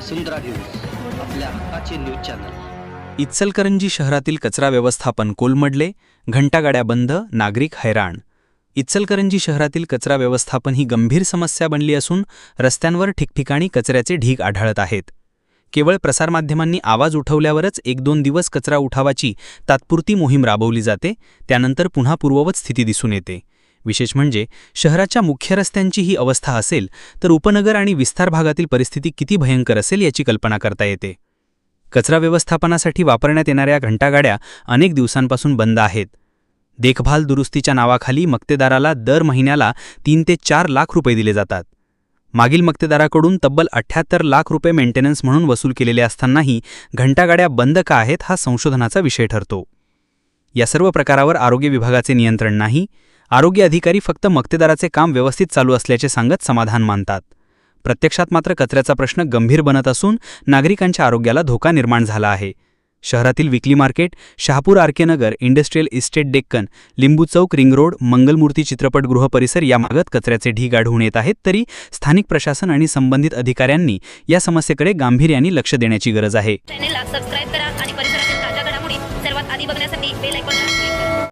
वसुंधरा news आपल्या हक्काचे news channel. Ichalkaranji शहरातील कचरा व्यवस्थापन कोलमडले घंटागाड्या बंद नागरिक हैराण. इचलकरंजी शहरातील कचरा व्यवस्थापन ही गंभीर समस्या बनली असून रस्त्यांवर ठिकठिकाणी कचऱ्याचे ढीग आढळत आहेत. केवळ प्रसारमाध्यमांनी आवाज उठवल्यावरच एक दोन दिवस कचरा उठावाची तात्पुरती मोहीम राबवली जाते त्यानंतर पुन्हा पूर्ववत स्थिती दिसून येते. विशेष म्हणजे शहराच्या मुख्य रस्त्यांची ही अवस्था असेल तर उपनगर आणि विस्तार भागातील परिस्थिती किती भयंकर असेल याची कल्पना करता येते. कचरा व्यवस्थापनासाठी वापरण्यात येणाऱ्या घंटागाड्या अनेक दिवसांपासून बंद आहेत. देखभाल दुरुस्तीच्या नावाखाली मक्तेदाराला दर महिन्याला तीन ते चार लाख रुपये दिले जातात. मागील मक्तेदाराकडून तब्बल अठ्ठ्याहत्तर लाख रुपये मेंटेनन्स म्हणून वसूल केलेले असतानाही घंटागाड्या बंद का आहेत हा संशोधनाचा विषय ठरतो. या सर्व प्रकारावर आरोग्य विभागाचे नियंत्रण नाही. आरोग्य अधिकारी फक्त मक्तेदाराचे काम व्यवस्थित चालू असल्याचे सांगत समाधान मानतात. प्रत्यक्षात मात्र कचऱ्याचा प्रश्न गंभीर बनत असून नागरिकांच्या आरोग्याला धोका निर्माण झाला आहे. शहरातील weekly market Shahapur RK Nagar industrial estate Deccan लिंबू चौक रिंग रोड मंगलमूर्ती चित्रपटगृह परिसर या मागत कचऱ्याचे ढीग आढळून येत आहेत तरी स्थानिक प्रशासन आणि संबंधित अधिकाऱ्यांनी या समस्येकडे गांभीर्याने लक्ष देण्याची गरज आहे.